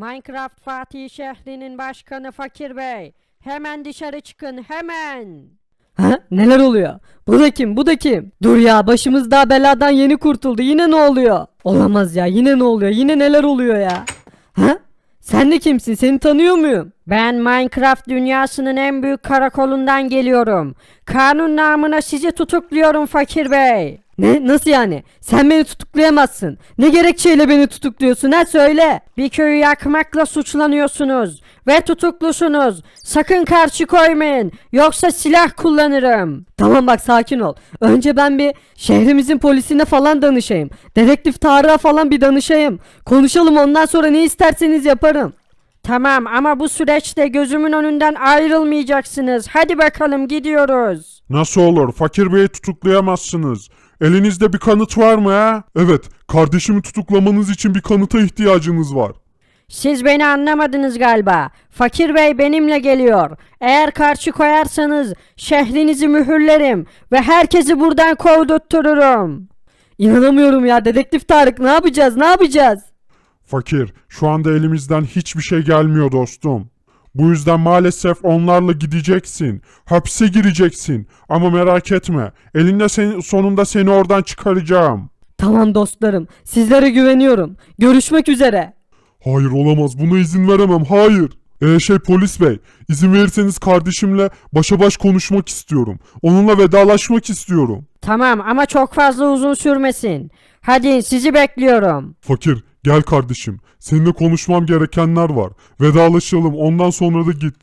Minecraft Fatih şehrinin başkanı Fakir Bey. Hemen dışarı çıkın hemen. Ha? Neler oluyor? Bu da kim? Bu da kim? Dur ya başımız daha beladan yeni kurtuldu. Yine ne oluyor? Olamaz ya. Yine ne oluyor? Yine neler oluyor ya? Ha? Sen de kimsin? Seni tanıyor muyum? Ben Minecraft dünyasının en büyük karakolundan geliyorum. Kanun namına sizi tutukluyorum Fakir Bey. Ne? Nasıl yani? Sen beni tutuklayamazsın. Ne gerekçeyle beni tutukluyorsun ha söyle. Bir köyü yakmakla suçlanıyorsunuz ve tutuklusunuz. Sakın karşı koymayın yoksa silah kullanırım. Tamam bak sakin ol. Önce ben bir şehrimizin polisine falan danışayım. Dedektif Tarık'a falan bir danışayım. Konuşalım ondan sonra ne isterseniz yaparım. Tamam ama bu süreçte gözümün önünden ayrılmayacaksınız. Hadi bakalım gidiyoruz. Nasıl olur? Fakir Bey'i tutuklayamazsınız. Elinizde bir kanıt var mı ha? Evet, kardeşimi tutuklamanız için bir kanıta ihtiyacınız var. Siz beni anlamadınız galiba. Fakir Bey benimle geliyor. Eğer karşı koyarsanız şehrinizi mühürlerim ve herkesi buradan kovdurttururum. İnanamıyorum ya dedektif Tarık ne yapacağız ne yapacağız? Fakir, şu anda elimizden hiçbir şey gelmiyor dostum. Bu yüzden maalesef onlarla gideceksin. Hapse gireceksin. Ama merak etme. Elinde seni, sonunda seni oradan çıkaracağım. Tamam dostlarım sizlere güveniyorum. Görüşmek üzere. Hayır olamaz. Buna izin veremem. Hayır. Ee şey polis bey, izin verirseniz kardeşimle başa baş konuşmak istiyorum. Onunla vedalaşmak istiyorum. Tamam ama çok fazla uzun sürmesin. Hadi sizi bekliyorum. Fakir, gel kardeşim. Seninle konuşmam gerekenler var. Vedalaşalım. Ondan sonra da git.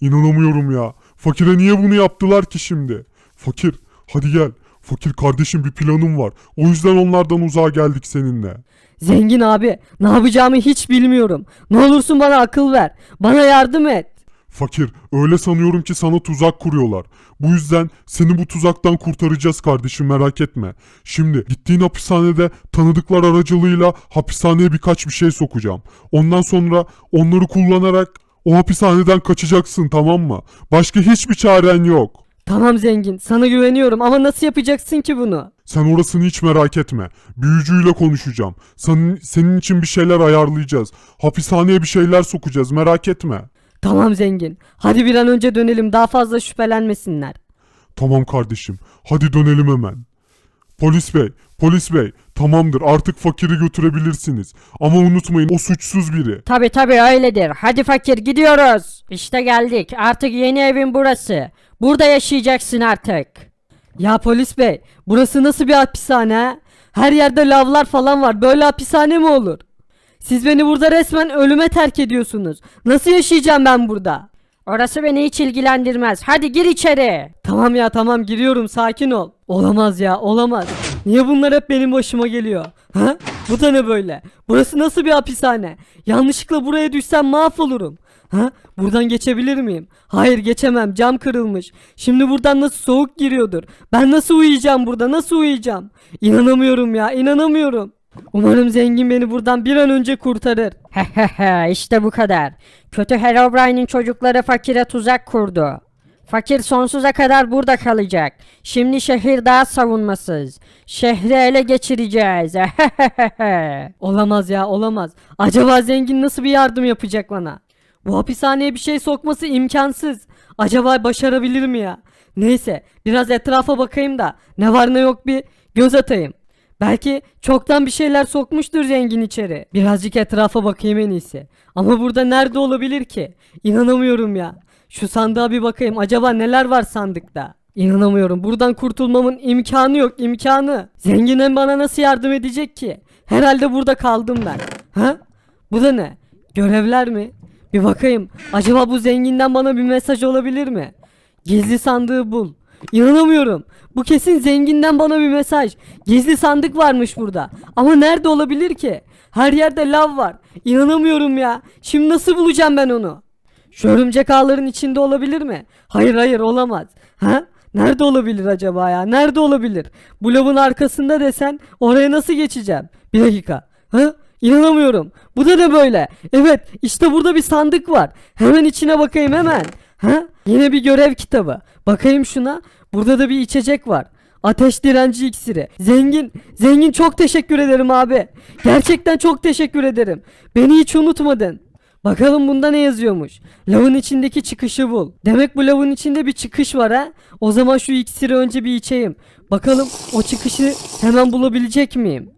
İnanamıyorum ya. Fakire niye bunu yaptılar ki şimdi? Fakir, hadi gel. Fakir kardeşim bir planım var. O yüzden onlardan uzağa geldik seninle. Zengin abi ne yapacağımı hiç bilmiyorum. Ne olursun bana akıl ver. Bana yardım et. Fakir, öyle sanıyorum ki sana tuzak kuruyorlar. Bu yüzden seni bu tuzaktan kurtaracağız kardeşim merak etme. Şimdi gittiğin hapishanede tanıdıklar aracılığıyla hapishaneye birkaç bir şey sokacağım. Ondan sonra onları kullanarak o hapishaneden kaçacaksın tamam mı? Başka hiçbir çaren yok. Tamam zengin sana güveniyorum ama nasıl yapacaksın ki bunu? Sen orasını hiç merak etme. Büyücüyle konuşacağım. Senin, senin için bir şeyler ayarlayacağız. Hapishaneye bir şeyler sokacağız merak etme. Tamam zengin. Hadi bir an önce dönelim daha fazla şüphelenmesinler. Tamam kardeşim. Hadi dönelim hemen. Polis bey, polis bey. Tamamdır artık fakiri götürebilirsiniz. Ama unutmayın o suçsuz biri. Tabi tabi öyledir. Hadi fakir gidiyoruz. İşte geldik. Artık yeni evin burası. Burada yaşayacaksın artık. Ya polis bey burası nasıl bir hapishane ha? Her yerde lavlar falan var. Böyle hapishane mi olur? Siz beni burada resmen ölüme terk ediyorsunuz. Nasıl yaşayacağım ben burada? Orası beni hiç ilgilendirmez. Hadi gir içeri. Tamam ya tamam giriyorum sakin ol. Olamaz ya olamaz. Niye bunlar hep benim başıma geliyor? Ha? Bu da ne böyle? Burası nasıl bir hapishane? Yanlışlıkla buraya düşsem mahvolurum. Ha? Buradan geçebilir miyim? Hayır geçemem cam kırılmış. Şimdi buradan nasıl soğuk giriyordur? Ben nasıl uyuyacağım burada nasıl uyuyacağım? İnanamıyorum ya inanamıyorum. Umarım zengin beni buradan bir an önce kurtarır. Hehehe işte bu kadar. Kötü Herobrine'in çocukları fakire tuzak kurdu. Fakir sonsuza kadar burada kalacak. Şimdi şehir daha savunmasız. Şehri ele geçireceğiz. Olamaz ya olamaz. Acaba zengin nasıl bir yardım yapacak bana? Bu hapishaneye bir şey sokması imkansız. Acaba başarabilir mi ya? Neyse biraz etrafa bakayım da ne var ne yok bir göz atayım. Belki çoktan bir şeyler sokmuştur zengin içeri. Birazcık etrafa bakayım en iyisi. Ama burada nerede olabilir ki? İnanamıyorum ya. Şu sandığa bir bakayım. Acaba neler var sandıkta? İnanamıyorum. Buradan kurtulmamın imkanı yok. imkanı. Zengin hem bana nasıl yardım edecek ki? Herhalde burada kaldım ben. Ha? Bu da ne? Görevler mi? Bir bakayım. Acaba bu zenginden bana bir mesaj olabilir mi? Gizli sandığı bul. İnanamıyorum. Bu kesin zenginden bana bir mesaj. Gizli sandık varmış burada. Ama nerede olabilir ki? Her yerde lav var. İnanamıyorum ya. Şimdi nasıl bulacağım ben onu? Şu örümcek ağların içinde olabilir mi? Hayır hayır olamaz. Ha? Nerede olabilir acaba ya? Nerede olabilir? Bu lavın arkasında desen oraya nasıl geçeceğim? Bir dakika. Ha? İnanamıyorum. Bu da ne böyle? Evet işte burada bir sandık var. Hemen içine bakayım hemen. Ha? Yine bir görev kitabı. Bakayım şuna. Burada da bir içecek var. Ateş direnci iksiri. Zengin, zengin çok teşekkür ederim abi. Gerçekten çok teşekkür ederim. Beni hiç unutmadın. Bakalım bunda ne yazıyormuş. Lavın içindeki çıkışı bul. Demek bu lavın içinde bir çıkış var ha. O zaman şu iksiri önce bir içeyim. Bakalım o çıkışı hemen bulabilecek miyim?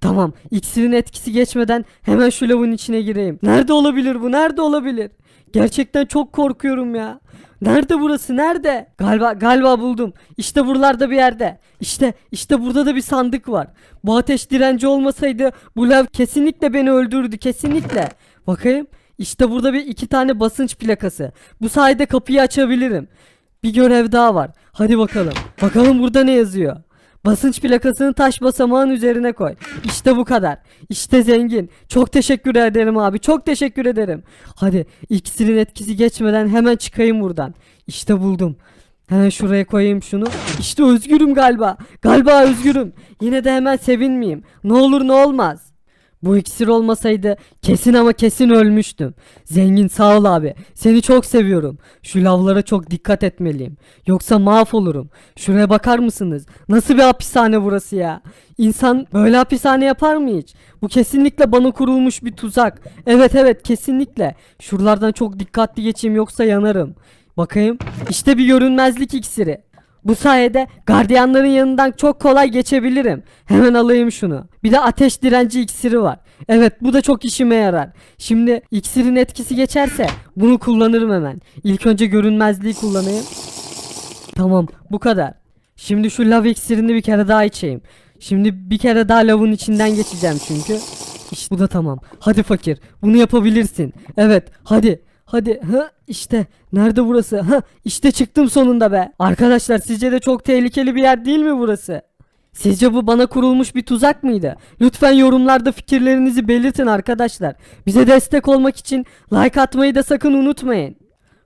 Tamam iksirin etkisi geçmeden hemen şu lavın içine gireyim. Nerede olabilir bu? Nerede olabilir? Gerçekten çok korkuyorum ya. Nerede burası? Nerede? Galiba galiba buldum. İşte buralarda bir yerde. İşte işte burada da bir sandık var. Bu ateş direnci olmasaydı bu lav kesinlikle beni öldürürdü. Kesinlikle. Bakayım. İşte burada bir iki tane basınç plakası. Bu sayede kapıyı açabilirim. Bir görev daha var. Hadi bakalım. Bakalım burada ne yazıyor. Basınç plakasını taş basamağın üzerine koy. İşte bu kadar. İşte zengin. Çok teşekkür ederim abi. Çok teşekkür ederim. Hadi iksirin etkisi geçmeden hemen çıkayım buradan. İşte buldum. Hemen şuraya koyayım şunu. İşte özgürüm galiba. Galiba özgürüm. Yine de hemen sevinmeyeyim. Ne olur ne olmaz. Bu iksir olmasaydı kesin ama kesin ölmüştüm. Zengin sağ ol abi. Seni çok seviyorum. Şu lavlara çok dikkat etmeliyim. Yoksa mahvolurum. Şuraya bakar mısınız? Nasıl bir hapishane burası ya? İnsan böyle hapishane yapar mı hiç? Bu kesinlikle bana kurulmuş bir tuzak. Evet evet kesinlikle. Şuralardan çok dikkatli geçeyim yoksa yanarım. Bakayım. İşte bir görünmezlik iksiri. Bu sayede gardiyanların yanından çok kolay geçebilirim. Hemen alayım şunu. Bir de ateş direnci iksiri var. Evet bu da çok işime yarar. Şimdi iksirin etkisi geçerse bunu kullanırım hemen. İlk önce görünmezliği kullanayım. Tamam bu kadar. Şimdi şu lav iksirini bir kere daha içeyim. Şimdi bir kere daha lavın içinden geçeceğim çünkü. İşte bu da tamam. Hadi fakir bunu yapabilirsin. Evet hadi. Hadi ha işte nerede burası ha işte çıktım sonunda be. Arkadaşlar sizce de çok tehlikeli bir yer değil mi burası? Sizce bu bana kurulmuş bir tuzak mıydı? Lütfen yorumlarda fikirlerinizi belirtin arkadaşlar. Bize destek olmak için like atmayı da sakın unutmayın.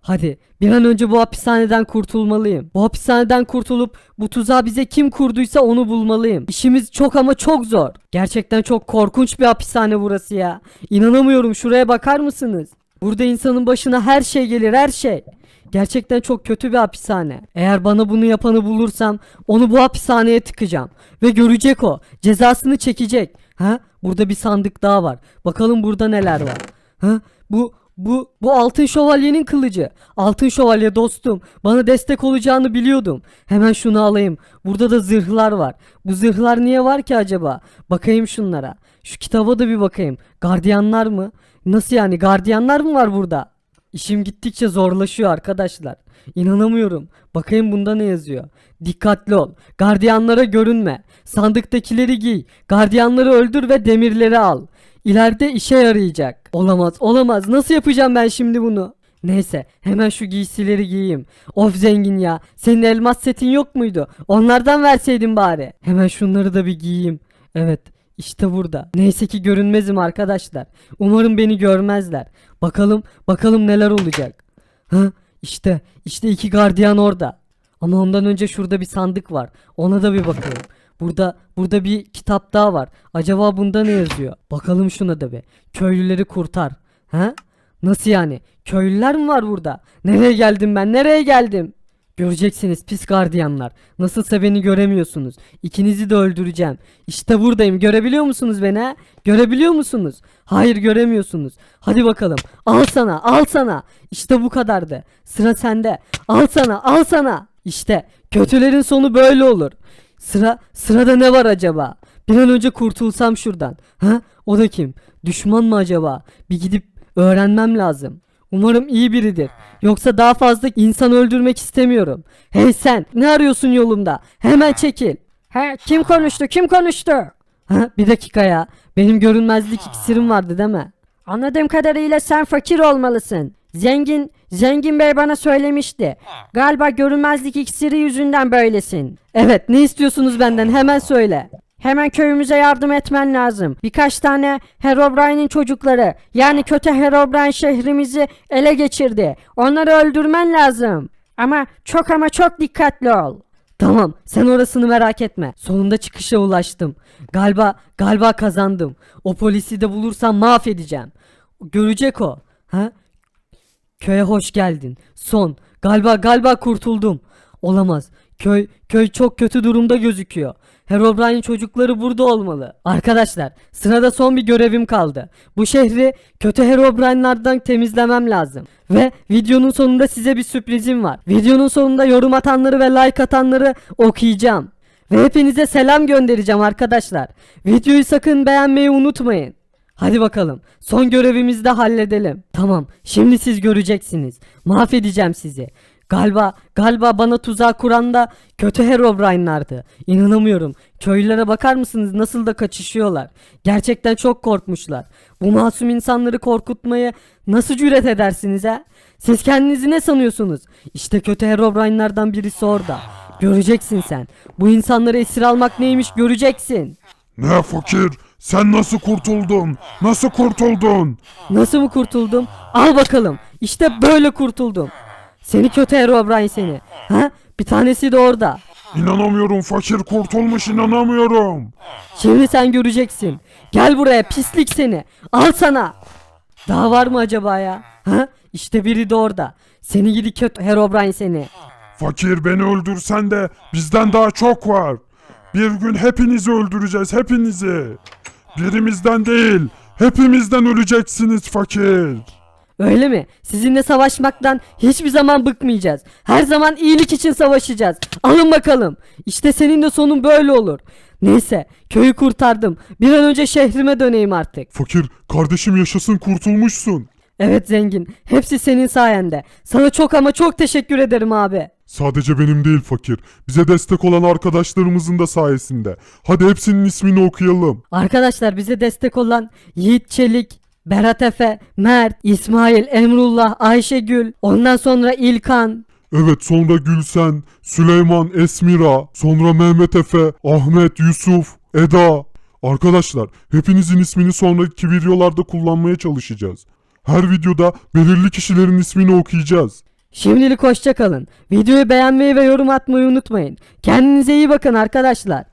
Hadi bir an önce bu hapishaneden kurtulmalıyım. Bu hapishaneden kurtulup bu tuzağı bize kim kurduysa onu bulmalıyım. İşimiz çok ama çok zor. Gerçekten çok korkunç bir hapishane burası ya. İnanamıyorum şuraya bakar mısınız? Burada insanın başına her şey gelir her şey. Gerçekten çok kötü bir hapishane. Eğer bana bunu yapanı bulursam onu bu hapishaneye tıkacağım. Ve görecek o. Cezasını çekecek. Ha? Burada bir sandık daha var. Bakalım burada neler var. Ha? Bu bu bu altın şövalyenin kılıcı. Altın şövalye dostum. Bana destek olacağını biliyordum. Hemen şunu alayım. Burada da zırhlar var. Bu zırhlar niye var ki acaba? Bakayım şunlara. Şu kitaba da bir bakayım. Gardiyanlar mı? Nasıl yani? Gardiyanlar mı var burada? İşim gittikçe zorlaşıyor arkadaşlar. İnanamıyorum. Bakayım bunda ne yazıyor. Dikkatli ol. Gardiyanlara görünme. Sandıktakileri giy. Gardiyanları öldür ve demirleri al. İleride işe yarayacak. Olamaz, olamaz. Nasıl yapacağım ben şimdi bunu? Neyse, hemen şu giysileri giyeyim. Of zengin ya. Senin elmas setin yok muydu? Onlardan verseydin bari. Hemen şunları da bir giyeyim. Evet, işte burada. Neyse ki görünmezim arkadaşlar. Umarım beni görmezler. Bakalım, bakalım neler olacak. Ha, işte, işte iki gardiyan orada. Ama ondan önce şurada bir sandık var. Ona da bir bakalım. Burada burada bir kitap daha var. Acaba bunda ne yazıyor? Bakalım şuna da bir. Köylüleri kurtar. Ha? Nasıl yani? Köylüler mi var burada? Nereye geldim ben? Nereye geldim? Göreceksiniz pis gardiyanlar. Nasılsa beni göremiyorsunuz. İkinizi de öldüreceğim. İşte buradayım. Görebiliyor musunuz beni? Görebiliyor musunuz? Hayır göremiyorsunuz. Hadi bakalım. Al sana, al sana. İşte bu kadardı. Sıra sende. Al sana, al sana. İşte kötülerin sonu böyle olur. Sıra sırada ne var acaba? Bir an önce kurtulsam şuradan. Ha? O da kim? Düşman mı acaba? Bir gidip öğrenmem lazım. Umarım iyi biridir. Yoksa daha fazla insan öldürmek istemiyorum. Hey sen, ne arıyorsun yolumda? Hemen çekil. He kim konuştu kim konuştu? Ha, bir dakika ya. Benim görünmezlik iksirim vardı değil mi? Anladığım kadarıyla sen fakir olmalısın. Zengin, zengin bey bana söylemişti. Galiba görünmezlik iksiri yüzünden böylesin. Evet, ne istiyorsunuz benden? Hemen söyle. Hemen köyümüze yardım etmen lazım. Birkaç tane Herobrine'in çocukları yani kötü Herobrine şehrimizi ele geçirdi. Onları öldürmen lazım. Ama çok ama çok dikkatli ol. Tamam, sen orasını merak etme. Sonunda çıkışa ulaştım. Galiba, galiba kazandım. O polisi de bulursam mahvedeceğim. Görecek o. Ha? Köye hoş geldin. Son. Galiba, galiba kurtuldum. Olamaz. Köy köy çok kötü durumda gözüküyor. Herobrine çocukları burada olmalı. Arkadaşlar sırada son bir görevim kaldı. Bu şehri kötü Herobrine'lardan temizlemem lazım. Ve videonun sonunda size bir sürprizim var. Videonun sonunda yorum atanları ve like atanları okuyacağım. Ve hepinize selam göndereceğim arkadaşlar. Videoyu sakın beğenmeyi unutmayın. Hadi bakalım. Son görevimizi de halledelim. Tamam. Şimdi siz göreceksiniz. Mahvedeceğim sizi. Galiba galiba bana tuzağı kuran da kötü Herobrine'lardı. İnanamıyorum. Köylülere bakar mısınız nasıl da kaçışıyorlar. Gerçekten çok korkmuşlar. Bu masum insanları korkutmayı nasıl cüret edersiniz ha? Siz kendinizi ne sanıyorsunuz? İşte kötü Herobrine'lardan birisi orada. Göreceksin sen. Bu insanları esir almak neymiş göreceksin. Ne fakir? Sen nasıl kurtuldun? Nasıl kurtuldun? Nasıl mı kurtuldum? Al bakalım. İşte böyle kurtuldum. Seni kötü Herobrine seni. Ha? Bir tanesi de orada. İnanamıyorum fakir kurtulmuş inanamıyorum. Şimdi sen göreceksin. Gel buraya pislik seni. Al sana. Daha var mı acaba ya? Ha? İşte biri de orada. Seni gidi kötü Herobrine seni. Fakir beni öldürsen de bizden daha çok var. Bir gün hepinizi öldüreceğiz hepinizi. Birimizden değil hepimizden öleceksiniz fakir. Öyle mi? Sizinle savaşmaktan hiçbir zaman bıkmayacağız. Her zaman iyilik için savaşacağız. Alın bakalım. İşte senin de sonun böyle olur. Neyse, köyü kurtardım. Bir an önce şehrime döneyim artık. Fakir kardeşim yaşasın kurtulmuşsun. Evet zengin, hepsi senin sayende. Sana çok ama çok teşekkür ederim abi. Sadece benim değil fakir. Bize destek olan arkadaşlarımızın da sayesinde. Hadi hepsinin ismini okuyalım. Arkadaşlar bize destek olan Yiğit Çelik, Berat Efe, Mert, İsmail, Emrullah, Ayşegül, ondan sonra İlkan, Evet sonra Gülsen, Süleyman, Esmira, sonra Mehmet Efe, Ahmet, Yusuf, Eda. Arkadaşlar hepinizin ismini sonraki videolarda kullanmaya çalışacağız. Her videoda belirli kişilerin ismini okuyacağız. Şimdilik hoşça kalın. Videoyu beğenmeyi ve yorum atmayı unutmayın. Kendinize iyi bakın arkadaşlar.